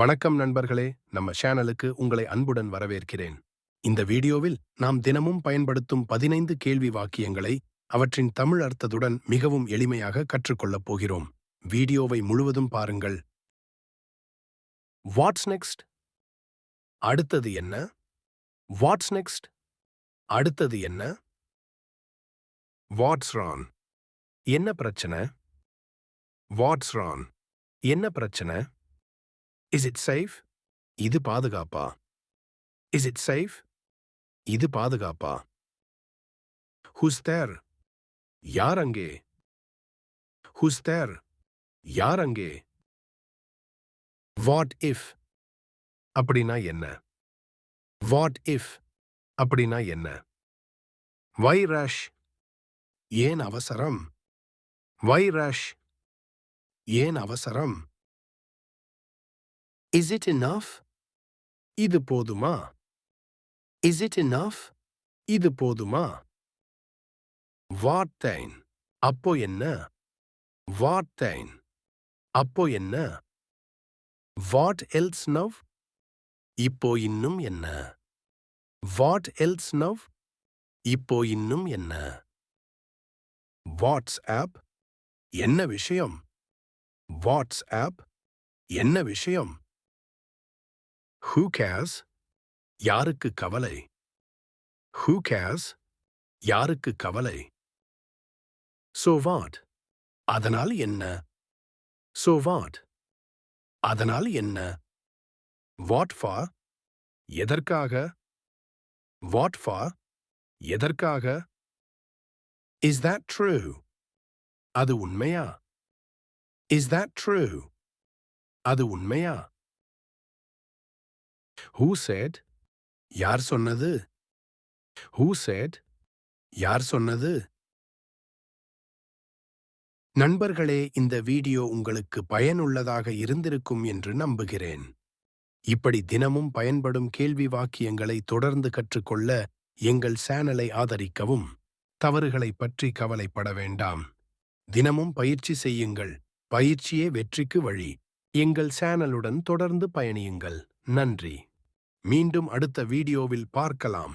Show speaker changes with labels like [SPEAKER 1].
[SPEAKER 1] வணக்கம் நண்பர்களே. நம்ம சேனலுக்கு உங்களை அன்புடன் வரவேற்கிறேன். இந்த வீடியோவில் நாம் தினமும் பயன்படுத்தும் பதினைந்து கேள்வி வாக்கியங்களை அவற்றின் தமிழ் அர்த்தத்துடன் மிகவும் எளிமையாக கற்றுக்கொள்ளப் போகிறோம். வீடியோவை முழுவதும் பாருங்கள். வாட்ஸ் நெக்ஸ்ட் அடுத்தது என்ன? வாட்ஸ் நெக்ஸ்ட் அடுத்தது என்ன? வாட்ஸ் ரான் என்ன பிரச்சனை? வாட்ஸ் ரான் என்ன பிரச்சனை? இஸ் இட் சேஃப் இது பாதுகாப்பா? இஸ் இட் சேஃப் இது பாதுகாப்பா? ஹுஸ் தேர் யார் அங்கே? ஹுஸ் தேர் யார் அங்கே? வாட் இஃப் அப்படின்னா என்ன? வாட் இஃப் அப்படின்னா என்ன? வை ரஷ் ஏன் அவசரம்? வை ரஷ் ஏன் அவசரம்? இஸ் இட் இனஃப் இது போதுமா? இஸ் இட் இனஃப் இது போதுமா? வார்த்தைன் அப்போ என்ன? வார்த்தைன் அப்போ என்ன? வாட் எல்ஸ் நவ் இப்போ இன்னும் என்ன? வாட் எல்ஸ் நவ் இப்போ இன்னும் என்ன? வாட்ஸ் ஆப் என்ன விஷயம்? வாட்ஸ் ஆப் என்ன விஷயம்? ஹூ கேஸ் யாருக்கு கவலை? ஹூ கேஸ் யாருக்கு கவலை? சோ வாட் அதனால் என்ன? சோ வாட் அதனால் என்ன? வாட் ஃபார் எதற்காக? வாட் ஃபார் எதற்காக? இஸ் that ட்ரூ அது உண்மையா? இஸ் that ட்ரூ அது உண்மையா? ஹூ சேட் யார் சொன்னது? ஹூ சேட் யார் சொன்னது? நண்பர்களே இந்த வீடியோ உங்களுக்கு பயனுள்ளதாக இருந்திருக்கும் என்று நம்புகிறேன். இப்படி தினமும் பயன்படும் கேள்வி வாக்கியங்களை தொடர்ந்து கற்றுக்கொள்ள எங்கள் சேனலை ஆதரிக்கவும். தவறுகளை பற்றி கவலைப்பட வேண்டாம். தினமும் பயிற்சி செய்யுங்கள். பயிற்சியே வெற்றிக்கு வழி. எங்கள் சேனலுடன் தொடர்ந்து பயணியுங்கள். நன்றி. மீண்டும் அடுத்த வீடியோவில் பார்க்கலாம்.